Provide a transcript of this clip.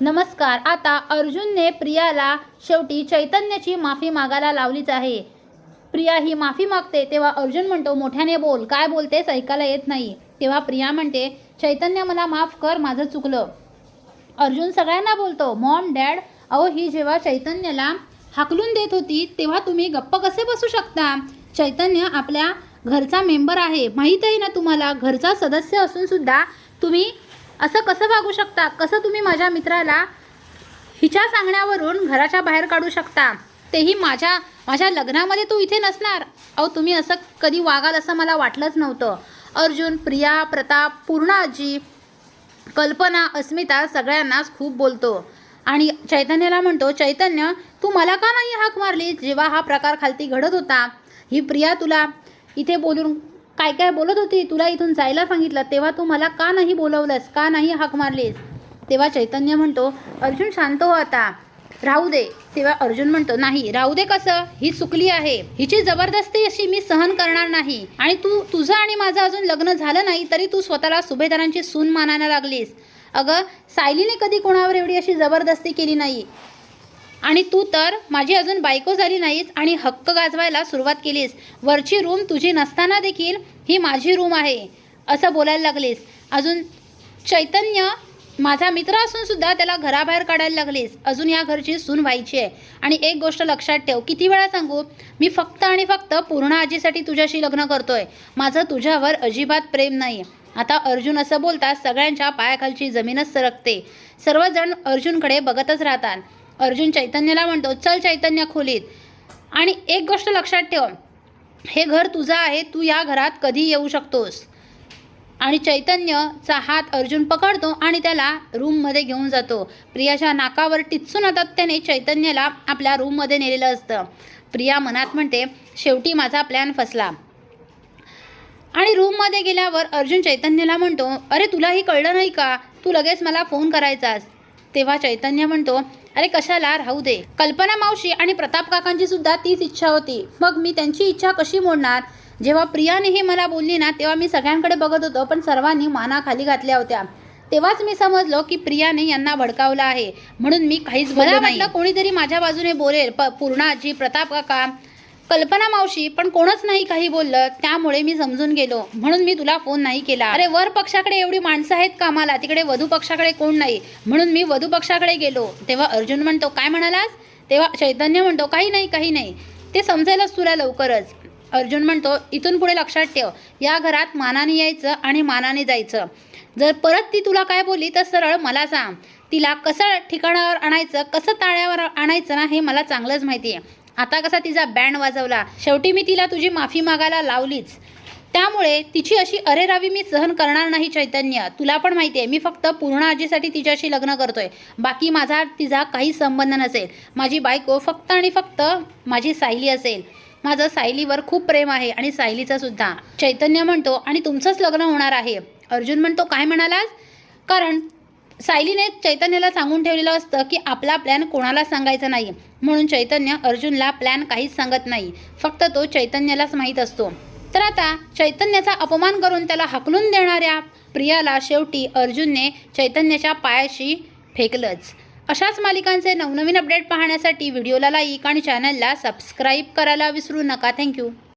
नमस्कार आता अर्जुनने प्रियाला शेवटी चैतन्याची माफी मागायला लावलीच आहे. प्रिया ही माफी मागते तेव्हा अर्जुन म्हणतो मोठ्याने बोल काय बोलतेस ऐकायला येत नाही. तेव्हा प्रिया म्हणते चैतन्य मला माफ कर माझं चुकलं. अर्जुन सगळ्यांना बोलतो मॉम डॅड अहो ही जेव्हा चैतन्याला हाकलून देत होती तेव्हा तुम्ही गप्प कसे बसू शकता? चैतन्य आपल्या घरचा मेंबर आहे माहीत आहे ना तुम्हाला घरचा सदस्य असून सुद्धा तुम्ही असं कसं वागू शकता? कसं तुम्ही माझ्या मित्राला हिच्या सांगण्यावरून घराच्या बाहेर काढू शकता? तेही माझ्या माझ्या लग्नामध्ये तू इथे नसणार. अहो तुम्ही असं कधी वागाल असं मला वाटलंच नव्हतं. अर्जुन प्रिया प्रताप पूर्ण आजी कल्पना अस्मिता सगळ्यांनाच खूप बोलतो. आणि चैतन्याला म्हणतो चैतन्य तू मला का नाही हाक मारली? जेव्हा हा प्रकार खालती घडत होता. ही प्रिया तुला इथे बोलून काय काय बोलत होती? तुला इथून जायला सांगितलं. तेव्हा तू मला का नाही बोलवलंस? का नाही हाक मारलीस? तेव्हा चैतन्य म्हणतो अर्जुन शांत हो आता. राहू दे. तेव्हा अर्जुन म्हणतो नाही राहू दे कसं? ही चुकली आहे. हिची जबरदस्ती अशी मी सहन करणार नाही. आणि तू तुझं आणि माझं अजून लग्न झालं नाही तरी तू स्वतःला सुभेदारांची सून मानायला लागलीस. अगं सायलीने कधी कोणावर एवढी अशी जबरदस्ती केली नाही. आणि तू तर माझी अजून बायको झाली नाहीस आणि हक्क गाजवायला सुरुवात केलीस. वरची रूम तुझी नसताना देखील ही माझी रूम आहे असं बोलायला लागलीस. अजून चैतन्य माझा मित्र असून सुद्धा त्याला घराबाहेर काढायला लागलीस. अजून या घरची सून व्हायची आहे. आणि एक गोष्ट लक्षात ठेव किती वेळा सांगू मी फक्त आणि फक्त पूर्ण आजीसाठी तुझ्याशी लग्न करतोय. माझं तुझ्यावर अजिबात प्रेम नाही आता अर्जुन असं बोलता सगळ्यांच्या पायाखालची जमीनच सरकते. सर्वजण अर्जुनकडे बघतच राहतात. अर्जुन चैतन्याला म्हणतो चल चैतन्य खोलीत. आणि एक गोष्ट लक्षात ठेव हे घर तुझं आहे तू या घरात कधी येऊ शकतोस? आणि चैतन्यचा हात अर्जुन पकडतो आणि त्याला रूममध्ये घेऊन जातो. प्रियाच्या नाकावर टिचून आता त्याने चैतन्याला आपल्या रूममध्ये नेलेलं असतं. प्रिया मनात म्हणते शेवटी माझा प्लॅन फसला. आणि रूममध्ये गेल्यावर अर्जुन चैतन्याला म्हणतो अरे तुलाही कळलं नाही का? तू लगेच मला फोन करायचास. तेव्हा चैतन्य म्हणतो अरे कशाला? राहू दे. कल्पना मावशी आणि प्रताप काकांची सुद्धा तीच इच्छा होती. मग मी त्यांची इच्छा कशी मोडणार? जेव्हा प्रियाने ही मला बोलली ना तेव्हा मी सगळ्यांकडे बघत होतो पण सर्वांनी माना खाली घातल्या होत्या. तेव्हाच मी समजलो की प्रियाने यांना भडकावलं आहे. म्हणून मी काहीच मला वाटलं कोणीतरी माझ्या बाजूने बोलेल. प पूर्ण आजी प्रताप काका कल्पना मावशी पण कोणच नाही काही बोललं. त्यामुळे मी समजून गेलो. म्हणून मी तुला फोन नाही केला. अरे वर पक्षाकडे एवढी माणसं आहेत कामाला. तिकडे वधू पक्षाकडे कोण नाही. म्हणून मी वधू पक्षाकडे गेलो. तेव्हा अर्जुन म्हणतो काय म्हणालास? तेव्हा चैतन्य म्हणतो काही नाही काही नाही. ते समजायलाच तुला लवकरच. अर्जुन म्हणतो इथून पुढे लक्षात ठेव. या घरात मानाने यायचं आणि मानाने जायचं. जर परत ती तुला काय बोलली तर सरळ मला सांग. तिला कसं ठिकाणावर आणायचं कसं ताळ्यावर आणायचं ना हे मला चांगलंच माहिती आहे आता कसा तिचा बँड वाजवला? शेवटी मी तिला तुझी माफी मागायला लावलीच. त्यामुळे तिची अशी अरेरावी मी सहन करणार नाही चैतन्य. तुला पण माहिती आहे मी फक्त पूर्ण आजीसाठी तिच्याशी लग्न करतोय. बाकी माझा तिचा काही संबंध नसेल. माझी बायको फक्त आणि फक्त माझी सायली असेल. माझं सायलीवर खूप प्रेम आहे आणि सायलीचं सुद्धा. चैतन्य म्हणतो आणि तुमचंच लग्न होणार आहे. अर्जुन म्हणतो काय म्हणालास? कारण सायलीने चैतन्याला सांगून ठेवलेलं असतं की आपला प्लॅन कोणाला सांगायचा नाही म्हणून चैतन्य अर्जुनला प्लॅन काहीच सांगत नाही. फक्त तो चैतन्यालाच माहीत असतो. तर आता चैतन्याचा अपमान करून त्याला हकलून देणाऱ्या प्रियाला शेवटी अर्जुनने चैतन्याच्या पायाशी फेकलंच. अशाच मालिकांचे नवनवीन अपडेट पाहण्यासाठी व्हिडिओला लाईक आणि चॅनलला सबस्क्राईब करायला विसरू नका. थँक्यू